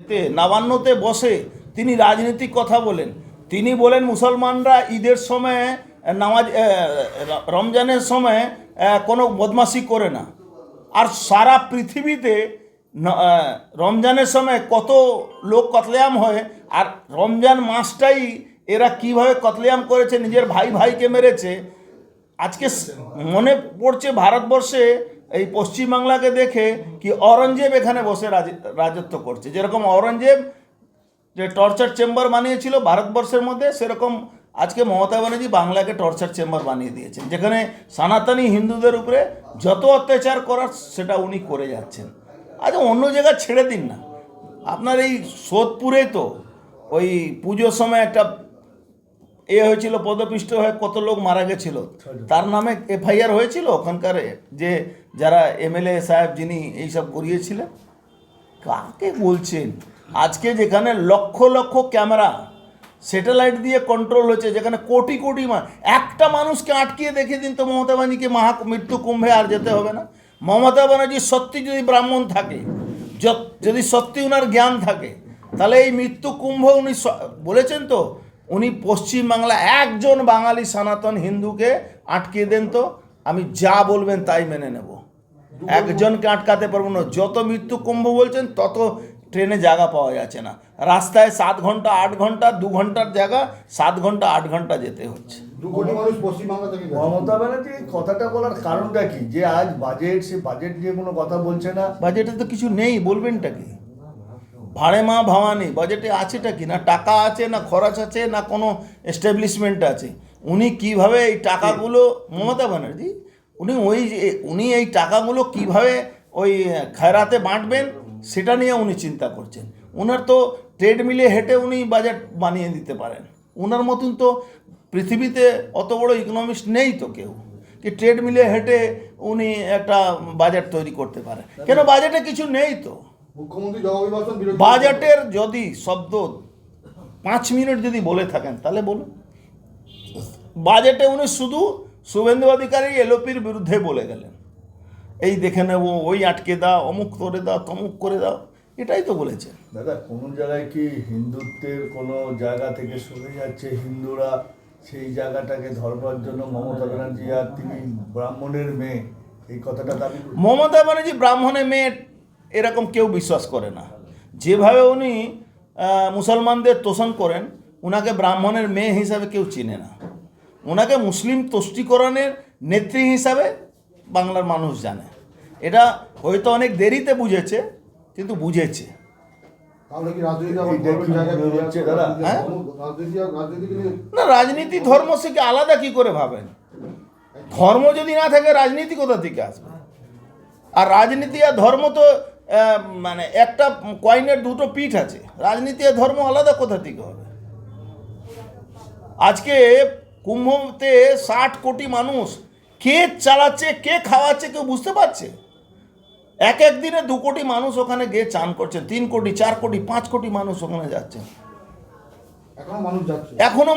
এতে নবান্নতে বসে তিনি রাজনৈতিক কথা বলেন। তিনি বলেন, মুসলমানরা ঈদের সময় নামাজ রমজানের সময় কোনো বদমাশি করে না। আর সারা পৃথিবীতে রমজানের সময় কত লোক কতলেয়াম হয়, আর রমজান মাসটাই এরা কীভাবে কতলেয়াম করেছে, নিজের ভাই ভাইকে মেরেছে। আজকে মনে পড়ছে ভারতবর্ষে এই পশ্চিমবাংলাকে দেখে কি অরঙ্গজেব এখানে বসে রাজ- রাজত্ব করছে। যেরকম অরঙ্গজেব যে টর্চার চেম্বার বানিয়েছিল ভারতবর্ষের মধ্যে, সেরকম আজকে মমতা ব্যানার্জি বাংলাকে টর্চার চেম্বার বানিয়ে দিয়েছেন। যেখানে সনাতনী হিন্দুদের উপরে যত অত্যাচার করার সেটা উনি করে যাচ্ছেন। আচ্ছা অন্য জায়গায় ছেড়ে দিন না। আপনার এই সোদপুরে তো ওই পুজোর সময় একটা এ হয়েছিল, পদপিষ্ট হয়ে কত লোক মারা গেছিল। তার নামে এফআইআর হয়েছিল ওখানকার যে যারা এমএলএ সাহেব যিনি এইসব করিয়েছিলেন? কাকে বলছেন? আজকে যেখানে লক্ষ লক্ষ ক্যামেরা স্যাটেলাইট দিয়ে কন্ট্রোল হচ্ছে যেখানে কোটি কোটি একটা মানুষকে আটকিয়ে দেখিয়ে দিন তো মমতা ব্যানার্জিকে মহা মৃত্যু কুম্ভে আর যেতে হবে না। মমতা ব্যানার্জি সত্যি যদি ব্রাহ্মণ থাকে যদি সত্যি ওনার জ্ঞান থাকে, তাহলে এই মৃত্যু কুম্ভ উনি বলেছেন তো উনি পশ্চিমবাংলা একজন বাঙালি সনাতন হিন্দুকে আটকে দেন তো আমি যা বলবেন তাই মেনে নেব। একজনকে আটকাতে পারব না। যত মৃত্যু কুম্ভ বলছেন তত ট্রেনে জায়গা পাওয়া যাচ্ছে না। রাস্তায় সাত ঘণ্টা আট ঘণ্টা দু ঘণ্টার জায়গা সাত ঘণ্টা আট ঘণ্টা যেতে হচ্ছে। মমতা ব্যানার্জি এই কথাটা বলার কারণটা কি? যে আজ বাজেট সে বাজেট নিয়ে কোনো কথা বলছে না? বাজেটে তো কিছু নেই বলবেনটা কি? ভাড়ে মা ভাবানি বাজেটে আছেটা কি? না টাকা আছে, না খরচ আছে, না কোনো এস্টাবলিশমেন্ট আছে? উনি কীভাবে এই টাকাগুলো, মমতা ব্যানার্জি, উনি ওই উনি এই টাকাগুলো কীভাবে ওই খেরাতে বাঁটবেন, সেটা নিয়ে উনি চিন্তা করছেন। ওনার তো ট্রেডমিলে হেঁটে উনি বাজেট বানিয়ে দিতে পারেন। ওনার মতন তো পৃথিবীতে অত বড় ইকোনমিস্ট নেই তো কেউ। কি ট্রেডমিলে হেঁটে উনি একটা বাজেট তৈরি করতে পারে কেন বাজেটে কিছু নেই তো? মুখ্যমন্ত্রী বাজেটের যদি শব্দ পাঁচ মিনিট যদি বলে থাকেন তাহলে বলুন। বাজেটে উনি শুধু শুভেন্দু অধিকারী এলোপির বিরুদ্ধে বলে গেলেন। এই দেখে নেব ওই আটকে দাও অমুক করে দাও তমুক করে দাও এটাই তো বলেছে দাদা কোনো জায়গায় কি হিন্দুত্বের কোনো জায়গা থেকে সরে যাচ্ছে হিন্দুরা? সেই জায়গাটাকে ধরবার জন্য মমতা ব্যানার্জি আর তিনি ব্রাহ্মণের মেয়ে এই কথাটা দাবি মমতা ব্যানার্জি ব্রাহ্মণের মেয়ে এরকম কেউ বিশ্বাস করে না। যেভাবে উনি মুসলমানদের তোষণ করেন ওনাকে ব্রাহ্মণের মেয়ে হিসাবে কেউ চিনে না। ওনাকে মুসলিম তুষ্টিকরণের নেত্রী হিসাবে বাংলার মানুষ জানে। এটা হয়তো অনেক দেরিতে বুঝেছে কিন্তু বুঝেছে? হ্যাঁ? না রাজনীতি ধর্ম থেকে আলাদা কি করে ভাবেন? ধর্ম যদি না থাকে রাজনীতি কোথা থেকে আসবে? আর রাজনীতি আর ধর্ম তো মানে একটা কয়েনের দুটো পিঠ আছে। রাজনীতি আর ধর্ম আলাদা কোথা থেকে হবে? আজকে কুম্ভতে ষাট কোটি মানুষ কে চালাচ্ছে কে খাওয়াচ্ছে কেউ বুঝতে পারছে? এক এক দিনে দু কোটি মানুষ ওখানে গিয়ে চান করছে তিন কোটি চার কোটি পাঁচ কোটি মানুষ ওখানে যাচ্ছে এখনও মানুষ যাচ্ছে। এখনও